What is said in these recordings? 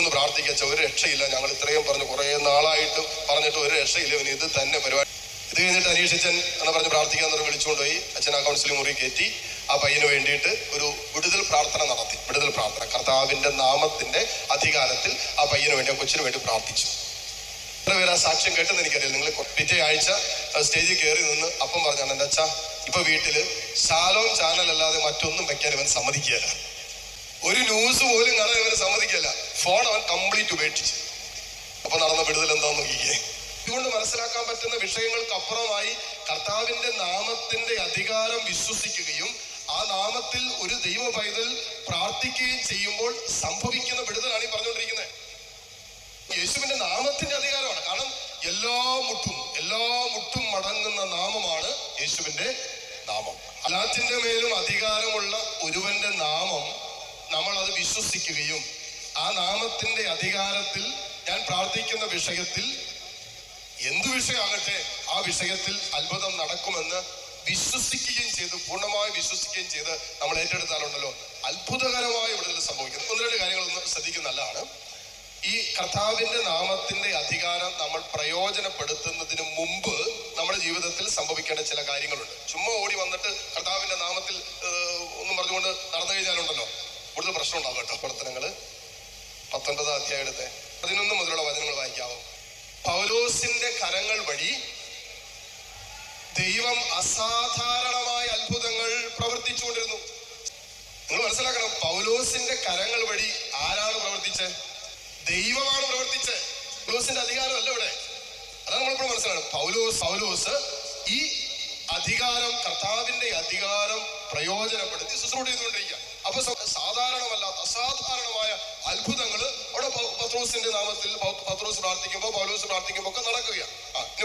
ഒന്ന് പ്രാർത്ഥിക്കച്ച ഒരു രക്ഷയില്ല. ഞങ്ങൾ ഇത്രയും പറഞ്ഞു കുറേ നാളായിട്ട് പറഞ്ഞിട്ട് ഒരു രക്ഷയില്ല. ഇവന് ഇത് തന്നെ പരിപാടി. ഇത് കഴിഞ്ഞിട്ട് അനീഷിച്ചൻ എന്ന് പറഞ്ഞ് പ്രാർത്ഥിക്കാൻ പറഞ്ഞ് വിളിച്ചുകൊണ്ടുപോയി. അച്ഛൻ ആ കൗൺസിലിംഗ് മുറി കയറ്റി ആ പയ്യന് വേണ്ടിയിട്ട് ഒരു വിടുതൽ പ്രാർത്ഥന നടത്തി. വിടുതൽ പ്രാർത്ഥന. കർത്താവിന്റെ നാമത്തിന്റെ അധികാരത്തിൽ ആ പയ്യന് വേണ്ടി ആ കൊച്ചിന് വേണ്ടി പ്രാർത്ഥിച്ചു. എത്ര പേര് ആ സാക്ഷ്യം കേട്ടെന്ന് എനിക്കറിയാം നിങ്ങൾ പിറ്റേ ആഴ്ച സ്റ്റേജിൽ കയറി നിന്ന് അപ്പം പറഞ്ഞാണ് എന്റെ അച്ഛാ ഇപ്പൊ വീട്ടിൽ ശാലവും ചാനൽ അല്ലാതെ മറ്റൊന്നും വെക്കാൻ ഇവൻ സമ്മതിക്കുകയല്ല. ഒരു ന്യൂസ് പോലും കാണാൻ ഇവന് സമ്മതിക്കല്ല ഫോൺ അവൻ കംപ്ലീറ്റ് ഉപേക്ഷിച്ചു. അപ്പൊ നടന്ന വിടുതൽ എന്താന്ന് നോക്കിയേ ഇതുകൊണ്ട് മനസ്സിലാക്കാൻ പറ്റുന്ന വിഷയങ്ങൾക്ക് അപ്പുറമായി കർത്താവിന്റെ നാമത്തിന്റെ അധികാരം വിശ്വസിക്കുകയും ആ നാമത്തിൽ ഒരു ദൈവ പൈതൽ പ്രാർത്ഥിക്കുകയും ചെയ്യുമ്പോൾ സംഭവിക്കുന്ന വിടുതലാണ് ഈ പറഞ്ഞുകൊണ്ടിരിക്കുന്നത്. യേശുവിന്റെ നാമത്തിന്റെ അധികാരമാണ്. കാരണം എല്ലാ മുട്ടും എല്ലാ മുട്ടും മടങ്ങുന്ന നാമമാണ് യേശുവിന്റെ നാമം. അല്ലാത്തിന്റെ മേലും അധികാരമുള്ള ഒരുവന്റെ നാമം നമ്മൾ അത് വിശ്വസിക്കുകയും ആ നാമത്തിന്റെ അധികാരത്തിൽ ഞാൻ പ്രാർത്ഥിക്കുന്ന വിഷയത്തിൽ എന്ത് വിഷയമാകട്ടെ ആ വിഷയത്തിൽ അത്ഭുതം നടക്കുമെന്ന് വിശ്വസിക്കുകയും ചെയ്ത് പൂർണമായി വിശ്വസിക്കുകയും ചെയ്ത് നമ്മൾ ഏറ്റെടുത്താലുണ്ടല്ലോ. അത്ഭുതകരമായ ഇവിടെ സംഭവിക്കുന്നു. ഒന്ന് രണ്ട് കാര്യങ്ങളൊന്ന് ശ്രദ്ധിക്കുന്ന നല്ലതാണ്. ഈ കർത്താവിന്റെ നാമത്തിന്റെ അധികാരം നമ്മൾ പ്രയോജനപ്പെടുത്തുന്നതിന് മുമ്പ് നമ്മുടെ ജീവിതത്തിൽ സംഭവിക്കേണ്ട ചില കാര്യങ്ങളുണ്ട്. ചുമ്മാ ഓടി വന്നിട്ട് കർത്താവിന്റെ നാമത്തിൽ ഒന്നും പറഞ്ഞുകൊണ്ട് നടന്നു കഴിഞ്ഞാലുണ്ടല്ലോ. കൂടുതൽ പ്രശ്നം ഉണ്ടാകും കേട്ടോ പ്രവർത്തനങ്ങൾ. പത്തൊൻപതാം അധ്യായത്തെ പതിനൊന്ന് മുതലുള്ള വചനങ്ങൾ വായിക്കാവോ? പൗലോസിന്റെ കരങ്ങൾ വഴി ദൈവം അസാധാരണമായ അത്ഭുതങ്ങൾ പ്രവർത്തിച്ചുകൊണ്ടിരുന്നു. നിങ്ങൾ മനസ്സിലാക്കണം പൗലോസിന്റെ കരങ്ങൾ വഴി ആരാണ് പ്രവർത്തിച്ചത് ദൈവമാണ് പ്രവർത്തിച്ചത് പൗലോസിന്റെ അധികാരമല്ല ഇവിടെ. അതാണ് നമ്മളിപ്പോൾ മനസ്സിലാണ് പൗലോസ് പൗലോസ് ഈ അധികാരം കർത്താവിന്റെ അധികാരം പ്രയോജനപ്പെടുത്തി ശുശ്രൂഷ ചെയ്തുകൊണ്ടിരിക്കുക അപ്പൊ സാധാരണമല്ലാത്ത അസാധാരണമായ അത്ഭുതങ്ങൾ അവിടെ പത്രോസിന്റെ നാമത്തിൽ പത്രോസ് പ്രാർത്ഥിക്കുമ്പോൾ പൗലോസ് പ്രാർത്ഥിക്കുമ്പോൾ ഒക്കെ നടക്കുകയാണ്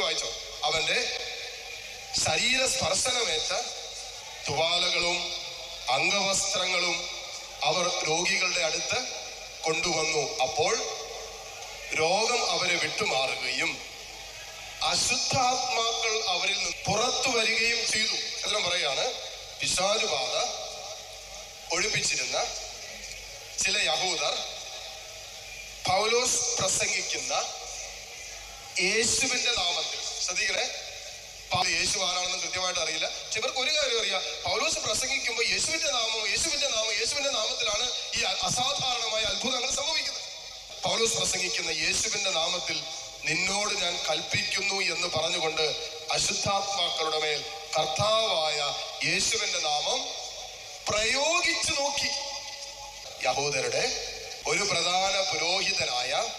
വായിച്ചോ. അവന്റെ ശരീര സ്പർശനമേറ്റ തുവാലകളും അംഗവസ്ത്രങ്ങളും അവർ രോഗികളുടെ അടുത്ത് കൊണ്ടുവന്നു. അപ്പോൾ രോഗം അവരെ വിട്ടുമാറുകയും അശുദ്ധാത്മാക്കൾ അവരിൽ നിന്ന് പുറത്തു വരികയും ചെയ്തു. എന്ന് പറയാണ് പിശാചുബാധ ഒഴിപ്പിച്ചിരുന്ന ചില യഹൂദർ പൗലോസ് പ്രസംഗിക്കുന്ന യേശുവിന്റെ നാമത്തിൽ. ശ്രദ്ധിക്കണേ. യേശു ആരാണെന്ന് കൃത്യമായിട്ട് അറിയില്ല. ഇവർക്ക് ഒരു കാര്യം അറിയാം. പൗലോസ് പ്രസംഗിക്കുമ്പോൾ യേശുവിന്റെ നാമം യേശുവിന്റെ നാമം യേശുവിന്റെ നാമത്തിലാണ് ഈ അസാധാരണമായ അത്ഭുതങ്ങൾ സംഭവിക്കുന്നത്. പൗലോസ് പ്രസംഗിക്കുന്ന യേശുവിന്റെ നാമത്തിൽ നിന്നോട് ഞാൻ കൽപ്പിക്കുന്നു എന്ന് പറഞ്ഞുകൊണ്ട് അശുദ്ധാത്മാക്കളുടെ മേൽ കർത്താവായ യേശുവിന്റെ നാമം പ്രയോഗിച്ചു നോക്കി. യഹൂദരുടെ ഒരു പ്രധാന പുരോഹിതനായ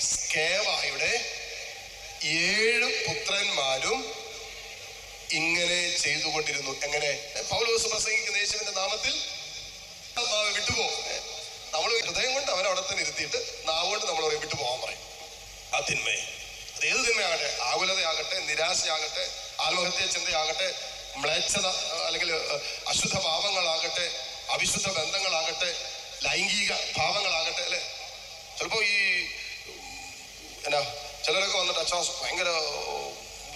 സ്കേവായുടെ ഏഴ് പുത്രന്മാരും ഇങ്ങനെ ചെയ്തുകൊണ്ടിരുന്നു. എങ്ങനെ? പൗലോസ് പ്രസംഗിക്കുന്ന യേശുവിന്റെ നാമത്തിൽ വിട്ടുപോ നമ്മൾ ഹൃദയം കൊണ്ട് അവനെ അവിടെ തന്നെ ഇരുത്തിയിട്ട് നാവുകൊണ്ട് നമ്മൾ പറയും വിട്ടുപോകാൻ പറയും. ആ തിന്മയെ. അത് ഏത് തിന്മയാകട്ടെ? ആകുലതയാകട്ടെ? നിരാശയാകട്ടെ? ആത്മഹത്യ ചിന്തയാകട്ടെ? മ്ലേച്ഛത അല്ലെങ്കിൽ അശുദ്ധ ഭാവങ്ങളാകട്ടെ അവിശുദ്ധ ബന്ധങ്ങളാകട്ടെ ലൈംഗിക ഭാവങ്ങളാകട്ടെ അല്ലെ? ചിലപ്പോ ഈ എന്നാ ചിലരൊക്കെ വന്നിട്ട് അച്ഛൻ ഭയങ്കര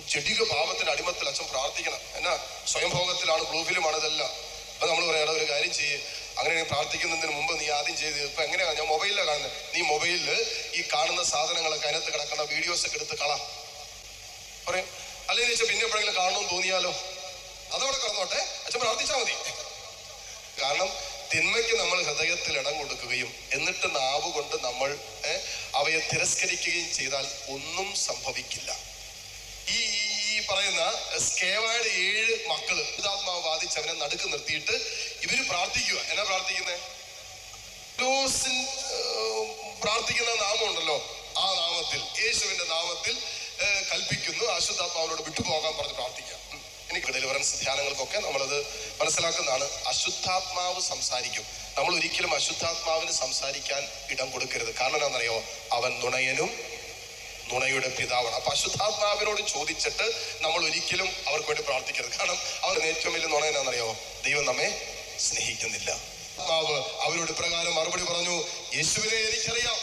ചെടിക ഭാവത്തിന്റെ അടിമത്തിൽ അച്ഛൻ പ്രാർത്ഥിക്കണം. എന്നാ സ്വയംഭോഗത്തിലാണ് ബ്ലൂഫിലുമാണ് ഇതെല്ലാം. അപ്പൊ നമ്മൾ പറയാം ഒരു കാര്യം ചെയ്യ്. അങ്ങനെ പ്രാർത്ഥിക്കുന്നതിന് മുമ്പ് നീ ആദ്യം ചെയ്ത് ഇപ്പൊ എങ്ങനെയാ? ഞാൻ മൊബൈലിലാണ് കാണുന്നത് നീ മൊബൈലിൽ ഈ കാണുന്ന സാധനങ്ങളൊക്കെ അതിനകത്ത് കിടക്കുന്ന വീഡിയോസ് ഒക്കെ എടുത്ത് കളാം. പറയും. അല്ലെങ്കിൽ പിന്നെ എപ്പോഴെങ്കിലും കാണണമെന്ന് തോന്നിയാലോ? അതവിടെ കിടന്നോട്ടെ. അച്ഛൻ പ്രാർത്ഥിച്ചാൽ മതി. കാരണം തിന്മയ്ക്ക് നമ്മൾ ഹൃദയത്തിൽ ഇടം കൊടുക്കുകയും എന്നിട്ട് നാവ് കൊണ്ട് നമ്മൾ അവയെ തിരസ്കരിക്കുകയും ചെയ്താൽ ഒന്നും സംഭവിക്കില്ല. ഈ ഈ പറയുന്ന സ്കേവായുടെ ഏഴ് മക്കൾ പിതാത്മാവ് ബാധിച്ച് അവനെ നടുക്ക് നിർത്തിയിട്ട് ഇവർ പ്രാർത്ഥിക്കുക എന്നാ പ്രാർത്ഥിക്കുന്നത് പ്രാർത്ഥിക്കുന്ന നാമം ഉണ്ടല്ലോ ആ നാമത്തിൽ യേശുവിന്റെ നാമത്തിൽ കൽപ്പിക്കുന്നു. അശുദ്ധാത്മാവിനോട് വിട്ടുപോകാൻ പറഞ്ഞ്. ഡെലിവറൻസ് ധ്യാനങ്ങൾക്കൊക്കെ നമ്മളത് മനസ്സിലാക്കുന്നതാണ്. അശുദ്ധാത്മാവ് സംസാരിക്കും. നമ്മൾ ഒരിക്കലും അശുദ്ധാത്മാവിന് സംസാരിക്കാൻ ഇടം കൊടുക്കരുത്. കാരണം എന്താണെന്നറിയോ? അവൻ നുണയനും നുണയുടെ പിതാവാണ്. അപ്പൊ അശുദ്ധാത്മാവിനോട് ചോദിച്ചിട്ട് നമ്മൾ ഒരിക്കലും അവർക്ക് വേണ്ടി പ്രാർത്ഥിക്കരുത്. കാരണം അവർ ഏറ്റവും വലിയ നുണ എന്നാണെന്നറിയോ ദൈവം നമ്മെ സ്നേഹിക്കുന്നില്ല. ആത്മാവ് അവരോട് പ്രകാരം മറുപടി പറഞ്ഞു യേശുവിനെ എനിക്കറിയാം.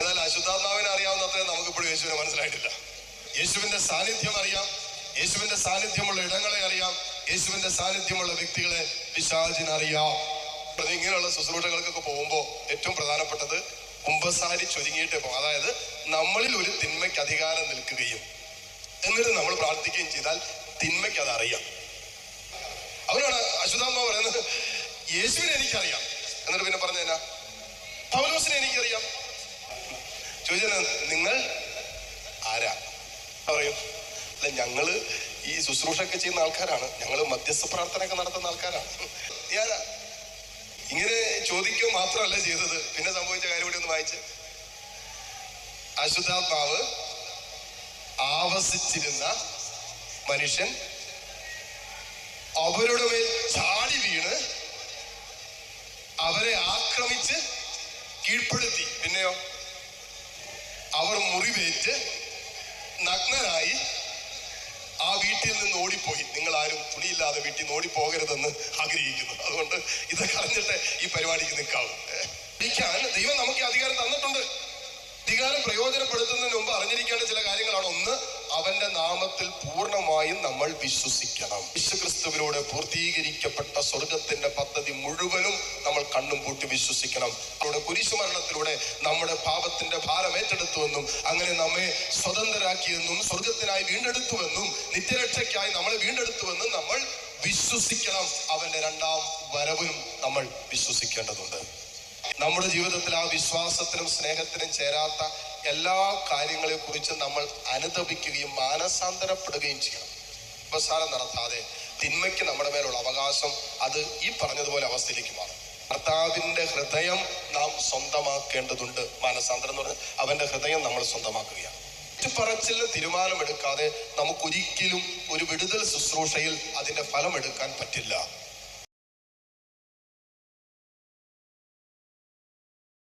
എന്നാൽ അശുദ്ധാത്മാവിനെ അറിയാവുന്നത്ര നമുക്കിപ്പോഴും യേശുവിനെ മനസ്സിലായിട്ടില്ല. യേശുവിന്റെ സാന്നിധ്യം അറിയാം. യേശുവിന്റെ സാന്നിധ്യമുള്ള ഇടങ്ങളെ അറിയാം. യേശുവിന്റെ സാന്നിധ്യമുള്ള വ്യക്തികളെ പിശാചിനറിയാം ഇങ്ങനെയുള്ള ശുശ്രൂഷകൾക്കൊക്കെ പോകുമ്പോൾ ഏറ്റവും പ്രധാനപ്പെട്ടത് കുമ്പസാരി ചൊരുങ്ങിയിട്ട് പോകും. അതായത് നമ്മളിൽ ഒരു തിന്മയ്ക്ക് അധികാരം നിൽക്കുകയും എന്നിട്ട് നമ്മൾ പ്രാർത്ഥിക്കുകയും ചെയ്താൽ തിന്മയ്ക്ക് അത് അറിയാം. അവരാണ് അശ്വതാമ്മ പറയുന്നത് യേശുവിനെ എനിക്കറിയാം. എന്നിട്ട് പിന്നെ പറഞ്ഞ പൗലോസിനെ എനിക്കറിയാം. ചോദിച്ചാൽ നിങ്ങൾ ആരാ? പറയും അല്ല ഞങ്ങൾ ഈ ശുശ്രൂഷയൊക്കെ ചെയ്യുന്ന ആൾക്കാരാണ്. ഞങ്ങൾ മധ്യസ്ഥ പ്രാർത്ഥനയൊക്കെ നടത്തുന്ന ആൾക്കാരാണ്. ഞാൻ ഇങ്ങനെ ചോദിക്കുക മാത്രമല്ല ചെയ്തത്. പിന്നെ സംഭവിച്ച കാര്യം കൂടി ഒന്ന് വായിച്ച്. അശുദ്ധാത്മാവ് ആവസിച്ചിരുന്ന മനുഷ്യൻ അവരുടെ മേൽ ചാടി വീണ് അവരെ ആക്രമിച്ച് കീഴ്പ്പെടുത്തി. പിന്നെയോ? അവർ മുറിവേറ്റ് നഗ്നരായി ഓടിപ്പോയി. നിങ്ങൾ ആരും തുണിയില്ലാതെ വീട്ടിൽ നിന്ന് ഓടിപ്പോകരുതെന്ന് ആഗ്രഹിക്കുന്നു. അതുകൊണ്ട് ഇതൊക്കെ അറിഞ്ഞിട്ട് ഈ പരിപാടിക്ക് നിൽക്കാവും. ഇരിക്കാൻ ദൈവം നമുക്ക് അധികാരം തന്നിട്ടുണ്ട്. അധികാരം പ്രയോജനപ്പെടുത്തുന്നതിന് മുമ്പ് അറിഞ്ഞിരിക്കേണ്ട ചില കാര്യങ്ങളാണ് ഒന്ന് അവന്റെ നാമത്തിൽ പൂർണമായും നമ്മൾ വിശ്വസിക്കണം. വിശ്വക്രിസ്തുവിലൂടെ പൂർത്തീകരിക്കപ്പെട്ട സ്വർഗത്തിന്റെ പദ്ധതി മുഴുവനും നമ്മൾ കണ്ണും പൂട്ടി വിശ്വസിക്കണം. അവരുടെ കുരിശുമരണത്തിലൂടെ നമ്മുടെ പാപത്തിന്റെ ഭാരം ഏറ്റെടുത്തുവെന്നും അങ്ങനെ നമ്മെ സ്വതന്ത്രരാക്കിയെന്നും സ്വർഗത്തിനായി വീണ്ടെടുത്തുവെന്നും നിത്യരക്ഷയ്ക്കായി നമ്മളെ വീണ്ടെടുത്തുവെന്നും നമ്മൾ വിശ്വസിക്കണം. അവന്റെ രണ്ടാം വരവിനും നമ്മൾ വിശ്വസിക്കേണ്ടതുണ്ട്. നമ്മുടെ ജീവിതത്തിൽ ആ വിശ്വാസത്തിനും സ്നേഹത്തിനും ചേരാത്ത എല്ലാ കാര്യങ്ങളെ കുറിച്ച് നമ്മൾ അനുദപിക്കുകയും മാനസാന്തരപ്പെടുകയും ചെയ്യണം. ഉപസാരം നടത്താതെ തിന്മയ്ക്ക് നമ്മുടെ മേലുള്ള അവകാശം അത് ഈ പറഞ്ഞതുപോലെ അവസ്ഥയിലേക്ക് മാറും. കർത്താവിന്റെ ഹൃദയം നാം സ്വന്തമാക്കേണ്ടതുണ്ട്. മാനസാന്തരം എന്ന് പറഞ്ഞാൽ അവന്റെ ഹൃദയം നമ്മൾ സ്വന്തമാക്കുകയാണ്. പറച്ചിലിന് തീരുമാനമെടുക്കാതെ നമുക്കൊരിക്കലും ഒരു വിടുതൽ ശുശ്രൂഷയിൽ അതിന്റെ ഫലം എടുക്കാൻ പറ്റില്ല.